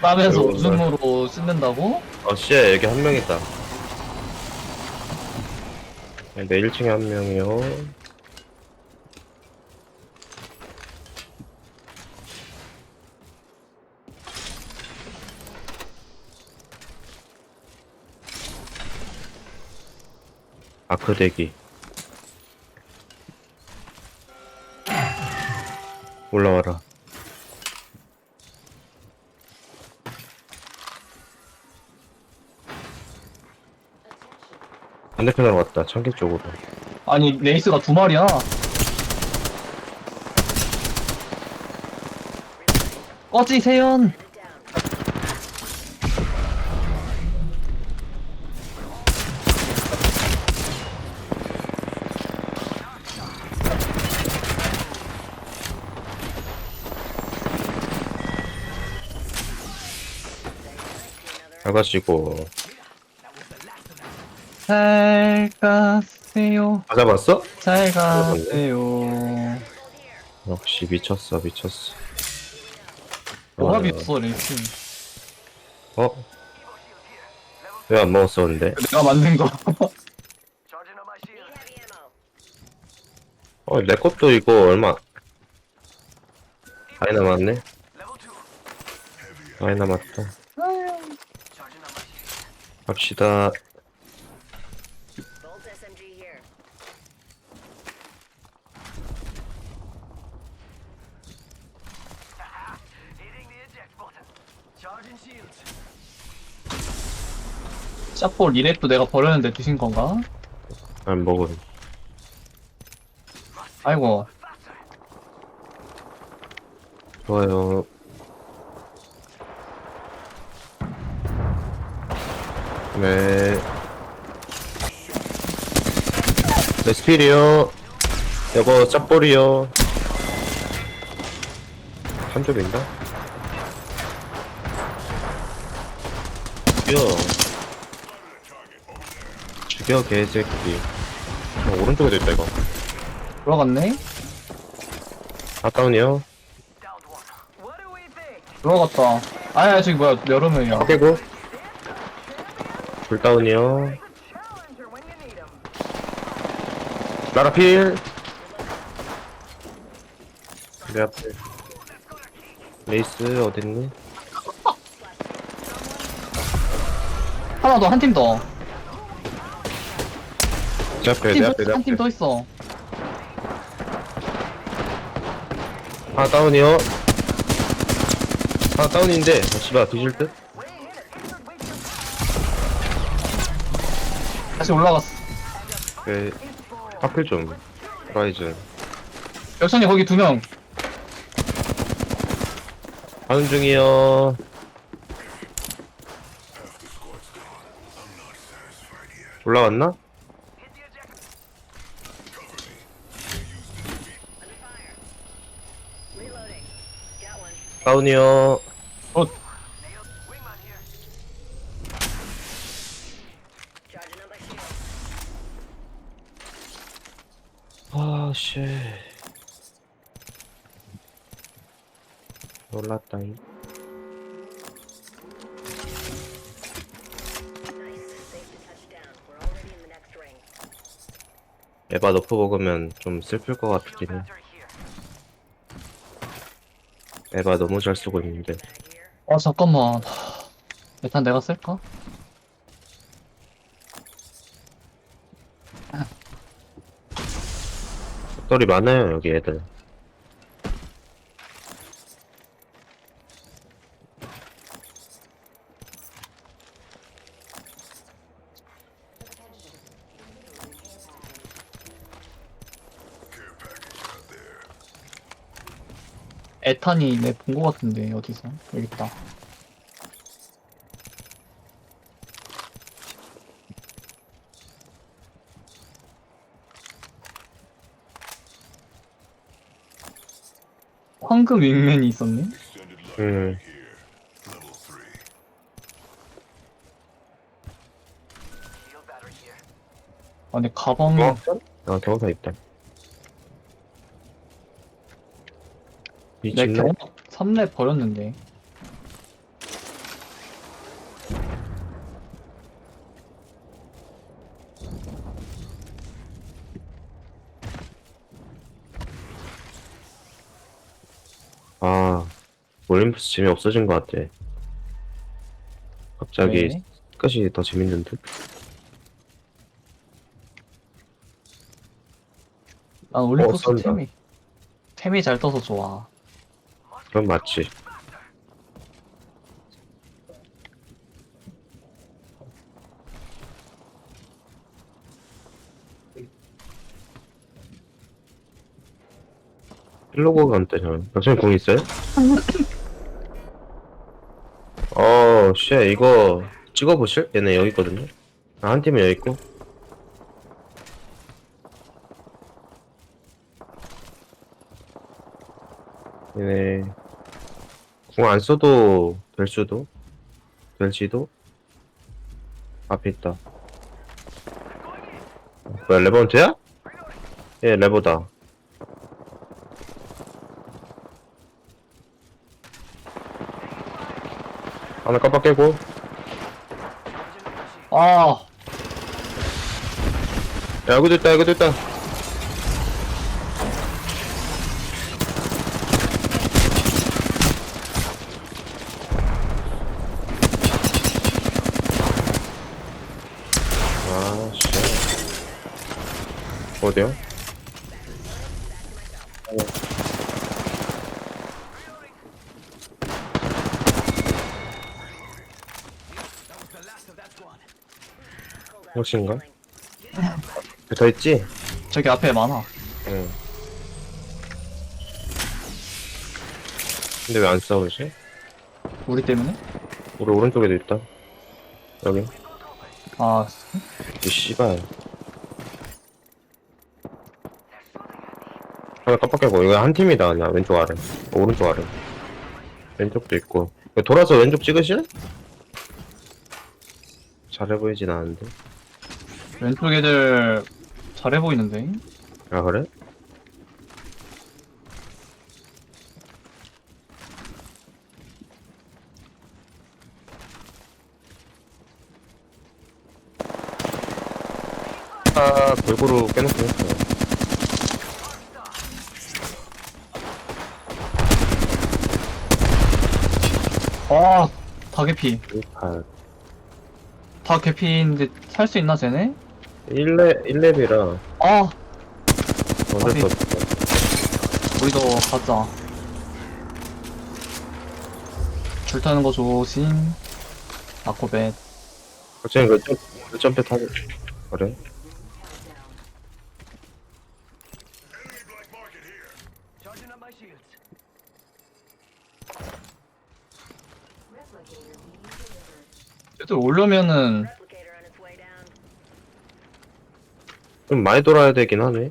땀에서 아이고, 오줌으로 씻는다고? 어, 씨야, 여기 한 명 있다. 네, 1층에 한 명이요. 아크 대기. 올라와라. 반대편으로 왔다. 청계 쪽으로. 아니 레이스가 두 마리야 꺼지 세연 잘 가시고. 잘 가세요 다 잡았어? 잘 가세요 역시 미쳤어, 미쳤어. 조합이 어, 없어 레이스 어? 왜 안 먹었어, 근데? 내가 만든 거 어, 내 것도 이거 얼마. 많이 남았네? 많이 남았다. 갑시다. 샤포 리렉도 내가 버렸는데 드신 건가? 안 먹은. 아이고 좋아요. 네. 레스필이요. 여보, 짭볼이요. 한 점인가? 죽여. 죽여, 개새끼. 어, 오른쪽에도 있다, 이거. 들어갔네? 아, think? 들어갔다 아야 저기 뭐야 여러 명이야 아, 깨고. 불다운이요. 라라필 내 앞에 레이스 어딨니? 하나 더 한 팀 더. 내 앞에 내 앞에 내 한 팀 앞에. 더 있어. 하나 다운이요? 하나 다운인데. 어, 씨발 뒤질 듯? 다시 올라갔어. 그 하필 좀 라이즈. 열선이 거기 두명. 하는 중이요 올라왔나? 다운이요 어 shield. 아씨 놀랐다잉 에바 너프 먹으면 좀 슬플 것 같긴 해. 에바 너무 잘 쓰고 있는데. 아 잠깐만 일단 내가 쓸까? 똘이 많아요 여기 애들 에탄이 내 본 거 같은데 어디서 여기 있다 황금 윙맨이 있었네? 음. 아 근데 가방 어? 아 경사 있다 내 미친네 경험 3렙 버렸는데. 아, 올림푸스 재미 없어진 것 같아. 갑자기 왜? 끝이 더 재밌는 듯? 난 올림포스 어, 쏜다. 템이 템이 잘 떠서 좋아. 그건 맞지. 힐로그가 안 뜨잖아. 박사님 공 있어요? 어, 쉣, 이거 찍어보실? 얘네 여기 있거든요. 아, 한 팀은 여기 있고. 얘네 공 안 써도 될 수도 될지도? 앞에 있다. 뭐야 레버넌트야? 예 레버다. 하나 깜빡 깨고. 아, 야 여기도 있다 여기도 있다 아씨 squad. 혹시인가? 더 있지? 저기 앞에 많아. 응 근데 왜 안 싸우지? 우리 때문에? 우리 오른쪽에도 있다 여기 아, 이 씨발 하나 깜빡하고 이거 한 팀이다 그냥 왼쪽 아래 어, 오른쪽 아래 왼쪽도 있고 이거 돌아서 왼쪽 찍으실? 잘해 보이진 않은데 왼쪽 애들 잘해 보이는데? 아 그래? 아 골고루 깨놓긴 했어 아, 다 개피. 아다 개피인데 살 수 있나 쟤네? 1렙, 1렙이라 아, 어쩔? 수 없어 우리도 가자. 줄 타는 거 조심. 아코벳. 어차피 그 점, 그 점프 타고 그래? 쟤들 오려면은. 좀 많이 돌아야 되긴 하네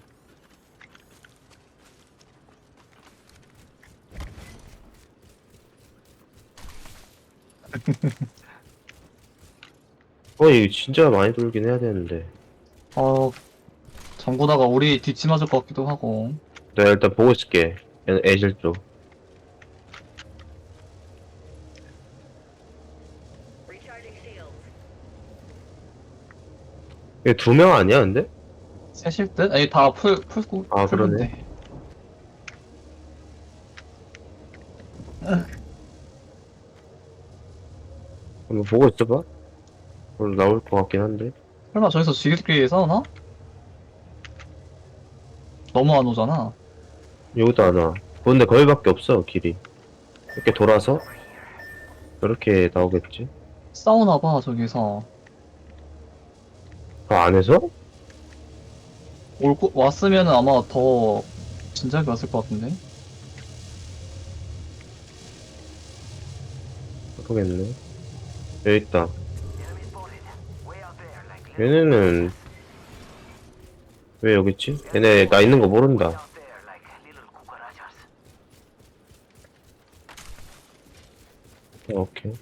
어, 이거 진짜 많이 돌긴 해야 되는데. 어 전구다가 우리 뒤치 맞을 것 같기도 하고. 내가 일단 보고 있을게. 얘는 애실 쪽. 이게 두 명 아니야, 근데? 셋일 듯? 아니 다 풀 풀고 아, 풀는데. 한번 보고 있어봐. 오늘 나올 것 같긴 한데. 설마 저기서 지들끼리 싸우나? 너무 안 오잖아. 여기도 안 와. 근데 거기밖에 없어, 길이. 이렇게 돌아서? 이렇게 나오겠지? 싸우나 봐 저기서. 그 안에서? 올 거, 왔으면 아마 더 진작에 왔을 것 같은데. 모르겠네. 여기 있다. 얘네는 왜 여기 있지? 얘네 나 있는 거 모른다. 어, 오케이.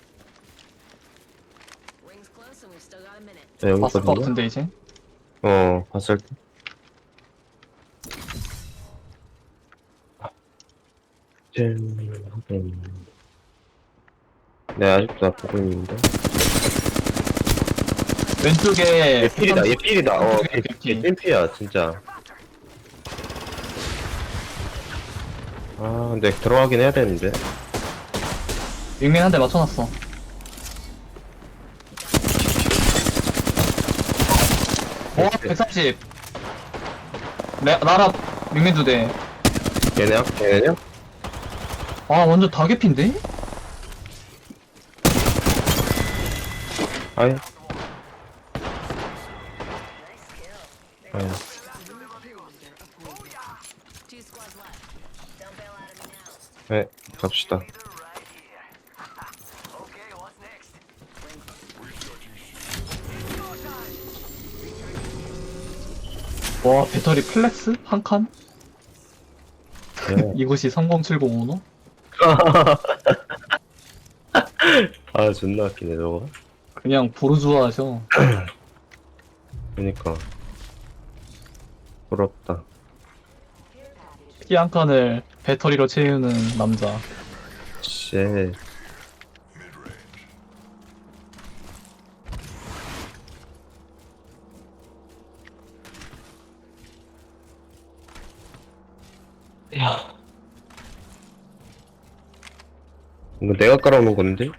나 여기 것 있거든요. 같은데 이제. 어, 봤을 때. 짠. 음. 네, 아직도 나 보고 있는데. 왼쪽에 얘 필이다, 얘 필이다. 어, 찐피야, 진짜. 아, 근데 들어가긴 해야 되는데. 윙맨 한 대 맞춰놨어. 와, 130. 내, 나라 윙맨 두 대. 얘네야? 얘네냐? 아, 완전 다 개피인데? 아이, Nice kill. 아이. Two squads left. Don't bail out of me now. 네, 갑시다. 와, 배터리 플렉스? 한 칸? 네. 이곳이 30705너? 아, 존나 웃기네, 저거. 그냥 보르주아셔. 그니까. 부럽다. 피 한 칸을 배터리로 채우는 남자. 쉣. 내가 깔아놓은 건데?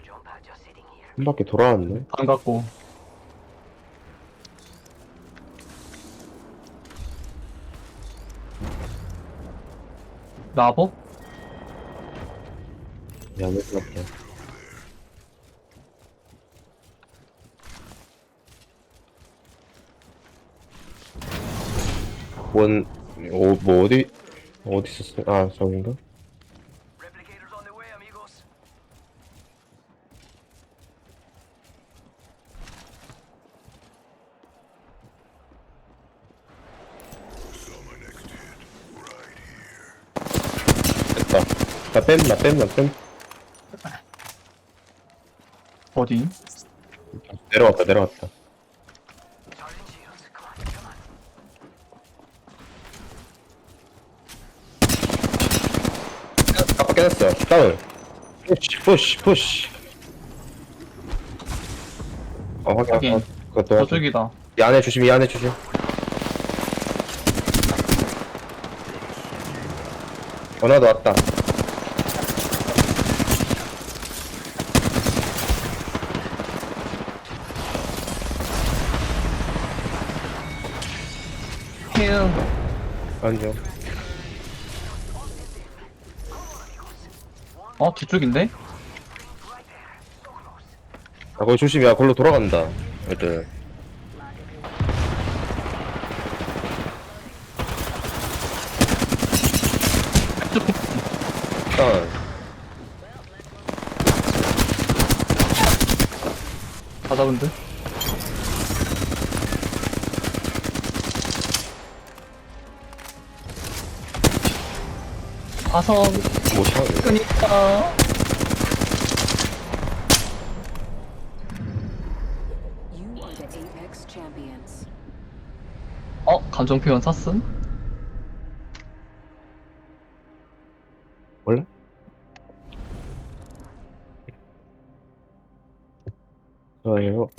한 바퀴 돌아왔네. 반갑고. 라버? 야매 같다. 원, 어, 뭐 어디, 어디 있었어? 아, 저긴가? 됐다. 나 뺨, 나 뺨, 나 뺨. 어디? 내려왔다, 내려왔다. 아빠 깨졌어. 다운. 푸시, 푸시, 푸시. 어, 확인, 확인. 확인. 그것도 확인. 저쪽이다. 이 안에 조심, 이 안에 조심. 전화도 왔다. 안녕. 어, 뒤쪽인데? 아, 거기 조심이야. 걸로 돌아간다. 애들. 다운. 다 잡은 듯? 아성 못하네. 끄니까. You are the Apex champions. 어, 감정 표현 샀음? 좋아요.